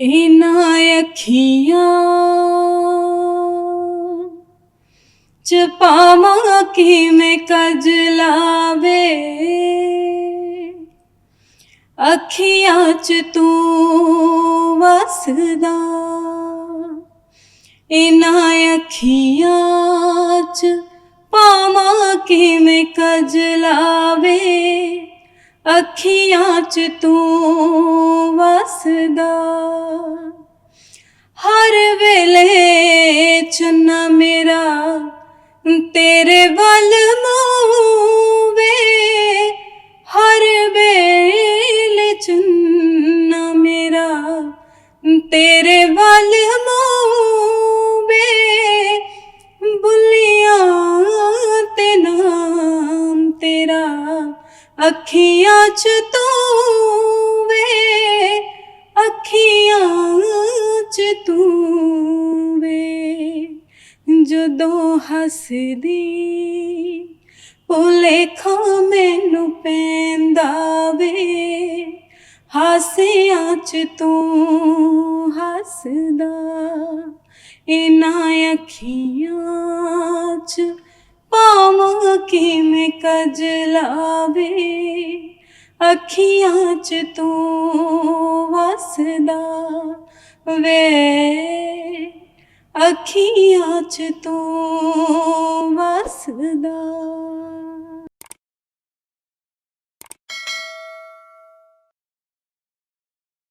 ਇਨਾਂ ਅੱਖੀਆਂ ਚ ਪਾਵਾਂ ਕਿਵੇਂ ਕਜਲਾਵੇ ਅੱਖੀਆਂ ਚ ਤੂੰ ਵਸਦਾ ਇਨਾਂ ਅੱਖੀਆਂ ਚ ਅੱਖੀਆਂ ਚ ਤੂੰ ਵਸਦਾ। ਹਰ ਵੇਲੇ ਚੰਨਾ ਮੇਰਾ, ਤੇਰੇ ਵੱਲ ਮੂੰਹ ਹਰ ਵੇਲੇ ਚੰਨਾ ਮੇਰਾ, ਤੇਰੇ ਵੱਲ ਮੂੰਹ ਅੱਖੀਆਂ ਚ ਤੂੰ ਵੇ, ਅੱਖੀਆਂ ਚ ਤੂੰ ਵੇ। ਜਦੋਂ ਹੱਸਦੀ ਭੁਲੇਖਾ ਮੈਨੂੰ ਪੈਂਦਾ ਵੇ। ਹਾਸਿਆਂ ਚ ਤੂੰ ਹੱਸਦਾ ਇਨਾਂ ਅੱਖੀਆਂ ਚ ਪਾਵਾਂ ਕਿਵੇਂ ਕਜਲਾਵੇ ਅੱਖੀਆਂ ਚ ਤੂੰ ਵਸਦਾ ਵੇ। ਅੱਖੀਆਂ ਚ ਤੂੰ ਵਸਦਾ।